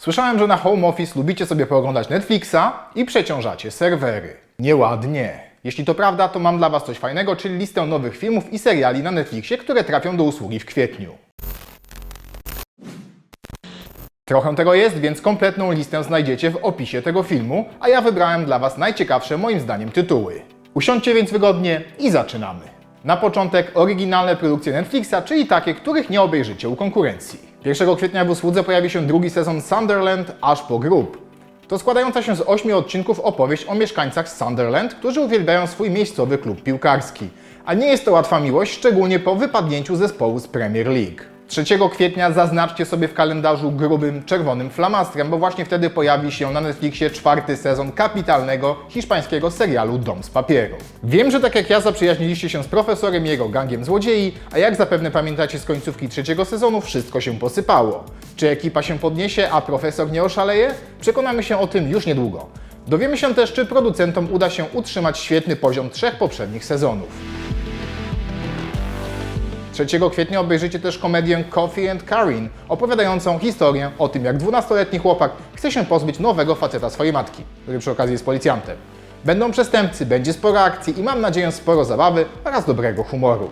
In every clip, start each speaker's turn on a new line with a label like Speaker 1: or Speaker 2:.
Speaker 1: Słyszałem, że na home office lubicie sobie pooglądać Netflixa i przeciążacie serwery. Nieładnie. Jeśli to prawda, to mam dla Was coś fajnego, czyli listę nowych filmów i seriali na Netflixie, które trafią do usługi w kwietniu. Trochę tego jest, więc kompletną listę znajdziecie w opisie tego filmu, a ja wybrałem dla Was najciekawsze moim zdaniem tytuły. Usiądźcie więc wygodnie i zaczynamy. Na początek oryginalne produkcje Netflixa, czyli takie, których nie obejrzycie u konkurencji. 1 kwietnia w usłudze pojawi się drugi sezon Sunderland aż po grób. To składająca się z ośmiu odcinków opowieść o mieszkańcach Sunderland, którzy uwielbiają swój miejscowy klub piłkarski. A nie jest to łatwa miłość, szczególnie po wypadnięciu zespołu z Premier League. 3 kwietnia zaznaczcie sobie w kalendarzu grubym czerwonym flamastrem, bo właśnie wtedy pojawi się na Netflixie czwarty sezon kapitalnego hiszpańskiego serialu Dom z papieru. Wiem, że tak jak ja zaprzyjaźniliście się z profesorem jego gangiem złodziei, a jak zapewne pamiętacie z końcówki trzeciego sezonu, wszystko się posypało. Czy ekipa się podniesie, a profesor nie oszaleje? Przekonamy się o tym już niedługo. Dowiemy się też, czy producentom uda się utrzymać świetny poziom trzech poprzednich sezonów. 3 kwietnia obejrzycie też komedię Coffee and Karin, opowiadającą historię o tym, jak 12-letni chłopak chce się pozbyć nowego faceta swojej matki, który przy okazji jest policjantem. Będą przestępcy, będzie sporo akcji i mam nadzieję sporo zabawy oraz dobrego humoru.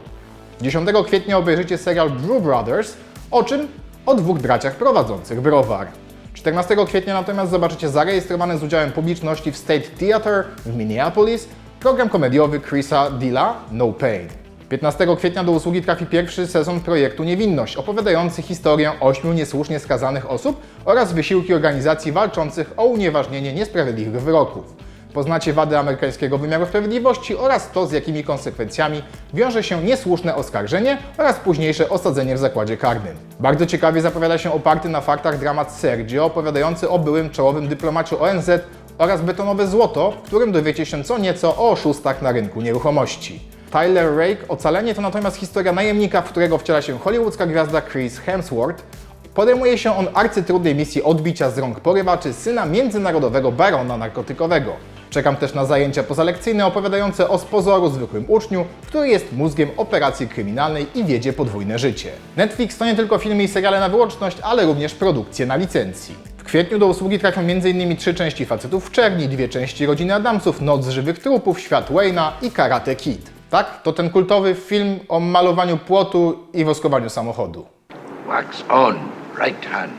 Speaker 1: 10 kwietnia obejrzycie serial Brew Brothers, o czym? O dwóch braciach prowadzących browar. 14 kwietnia natomiast zobaczycie zarejestrowany z udziałem publiczności w State Theatre w Minneapolis program komediowy Chrisa Dilla No Pain. 15 kwietnia do usługi trafi pierwszy sezon projektu Niewinność, opowiadający historię ośmiu niesłusznie skazanych osób oraz wysiłki organizacji walczących o unieważnienie niesprawiedliwych wyroków. Poznacie wady amerykańskiego wymiaru sprawiedliwości oraz to, z jakimi konsekwencjami wiąże się niesłuszne oskarżenie oraz późniejsze osadzenie w zakładzie karnym. Bardzo ciekawie zapowiada się oparty na faktach dramat Sergio, opowiadający o byłym czołowym dyplomacie ONZ oraz betonowe złoto, w którym dowiecie się co nieco o oszustach na rynku nieruchomości. Tyler Rake Ocalenie to natomiast historia najemnika, w którego wciela się hollywoodzka gwiazda Chris Hemsworth. Podejmuje się on arcytrudnej misji odbicia z rąk porywaczy syna międzynarodowego barona narkotykowego. Czekam też na zajęcia pozalekcyjne opowiadające o z pozoru zwykłym uczniu, który jest mózgiem operacji kryminalnej i wiedzie podwójne życie. Netflix to nie tylko filmy i seriale na wyłączność, ale również produkcje na licencji. W kwietniu do usługi trafią m.in. trzy części Facetów w Czerni, dwie części Rodziny Adamsów, Noc żywych trupów, Świat Wayna i Karate Kid. Tak? To ten kultowy film o malowaniu płotu i woskowaniu samochodu.
Speaker 2: Wax on, right hand.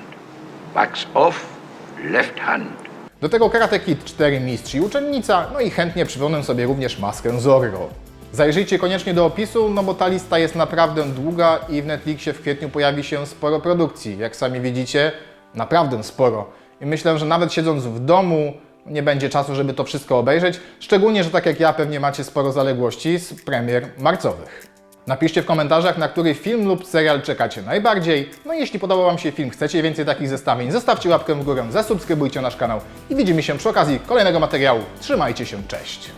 Speaker 2: Wax off, left hand.
Speaker 1: Do tego Karate Kid 4 Mistrz i Uczennica, no i chętnie przypomnę sobie również maskę Zorro. Zajrzyjcie koniecznie do opisu, no bo ta lista jest naprawdę długa i w Netflixie w kwietniu pojawi się sporo produkcji. Jak sami widzicie, naprawdę sporo. I myślę, że nawet siedząc w domu nie będzie czasu, żeby to wszystko obejrzeć, szczególnie, że tak jak ja pewnie macie sporo zaległości z premier marcowych. Napiszcie w komentarzach, na który film lub serial czekacie najbardziej. No i jeśli podobał Wam się film, chcecie więcej takich zestawień, zostawcie łapkę w górę, zasubskrybujcie nasz kanał i widzimy się przy okazji kolejnego materiału. Trzymajcie się, cześć!